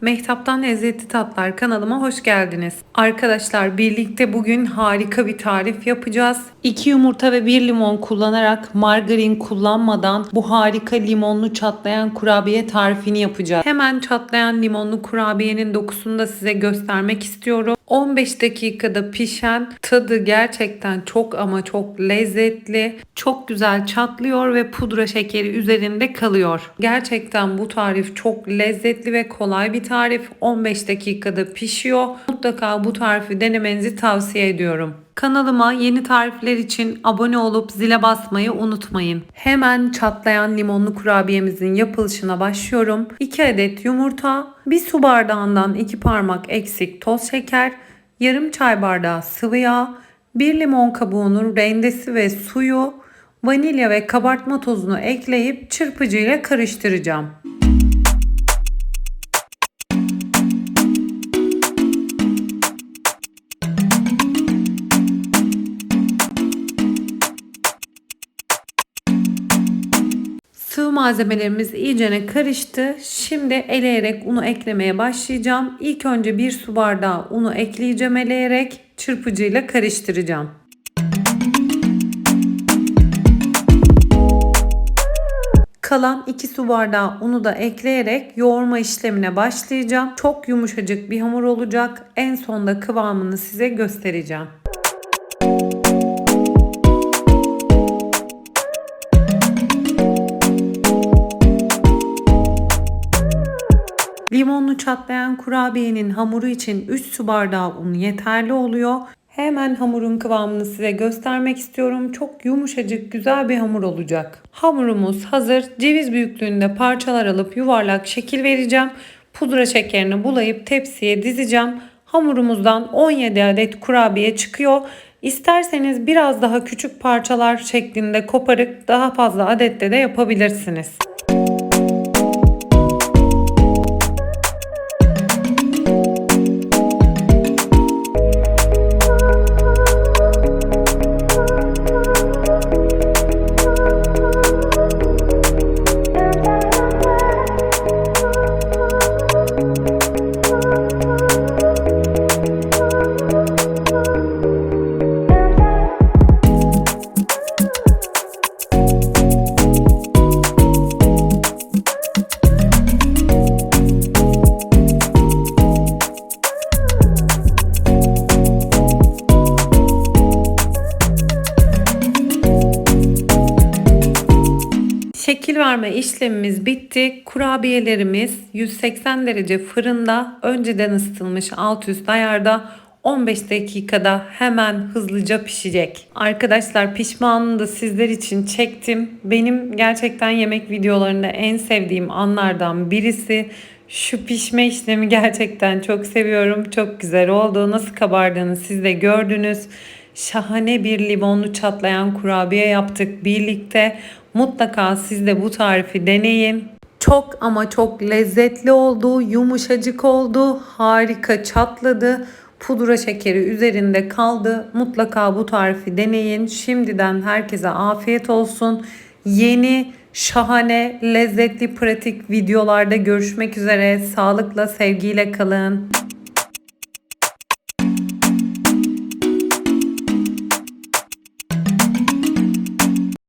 Mehtaptan Lezzetli Tatlar kanalıma hoş geldiniz. Arkadaşlar birlikte bugün harika bir tarif yapacağız. 2 yumurta ve 1 limon kullanarak margarin kullanmadan bu harika limonlu çatlayan kurabiye tarifini yapacağız. Hemen çatlayan limonlu kurabiyenin dokusunu da size göstermek istiyorum. 15 dakikada pişen tadı gerçekten çok ama çok lezzetli. Çok güzel çatlıyor ve pudra şekeri üzerinde kalıyor. Gerçekten bu tarif çok lezzetli ve kolay bir tarif. 15 dakikada pişiyor. Mutlaka bu tarifi denemenizi tavsiye ediyorum. Kanalıma yeni tarifler için abone olup zile basmayı unutmayın. Hemen çatlayan limonlu kurabiyemizin yapılışına başlıyorum. 2 adet yumurta, 1 su bardağından 2 parmak eksik toz şeker, yarım çay bardağı sıvı yağ, 1 limon kabuğunun rendesi ve suyu, vanilya ve kabartma tozunu ekleyip çırpıcıyla karıştıracağım. Sıvı malzemelerimiz iyicene karıştı. Şimdi eleyerek unu eklemeye başlayacağım. İlk önce bir su bardağı unu ekleyeceğim eleyerek çırpıcıyla karıştıracağım. Kalan 2 su bardağı unu da ekleyerek yoğurma işlemine başlayacağım. Çok yumuşacık bir hamur olacak. En sonda kıvamını size göstereceğim. Limonlu çatlayan kurabiyenin hamuru için 3 su bardağı un yeterli oluyor. Hemen hamurun kıvamını size göstermek istiyorum. Çok yumuşacık güzel bir hamur olacak. Hamurumuz hazır. Ceviz büyüklüğünde parçalar alıp yuvarlak şekil vereceğim. Pudra şekerini bulayıp tepsiye dizeceğim. Hamurumuzdan 17 adet kurabiye çıkıyor. İsterseniz biraz daha küçük parçalar şeklinde koparıp daha fazla adette de yapabilirsiniz. Şekil verme işlemimiz bitti. Kurabiyelerimiz 180 derece fırında önceden ısıtılmış alt üst ayarda 15 dakikada hemen hızlıca pişecek. Arkadaşlar pişmanını da sizler için çektim. Benim gerçekten yemek videolarında en sevdiğim anlardan birisi. Şu pişme işlemi gerçekten çok seviyorum. Çok güzel oldu. Nasıl kabardığını siz de gördünüz. Şahane bir limonlu çatlayan kurabiye yaptık birlikte. Mutlaka siz de bu tarifi deneyin. Çok ama çok lezzetli oldu, yumuşacık oldu, harika çatladı. Pudra şekeri üzerinde kaldı. Mutlaka bu tarifi deneyin. Şimdiden herkese afiyet olsun. Yeni, şahane, lezzetli, pratik videolarda görüşmek üzere. Sağlıkla, sevgiyle kalın.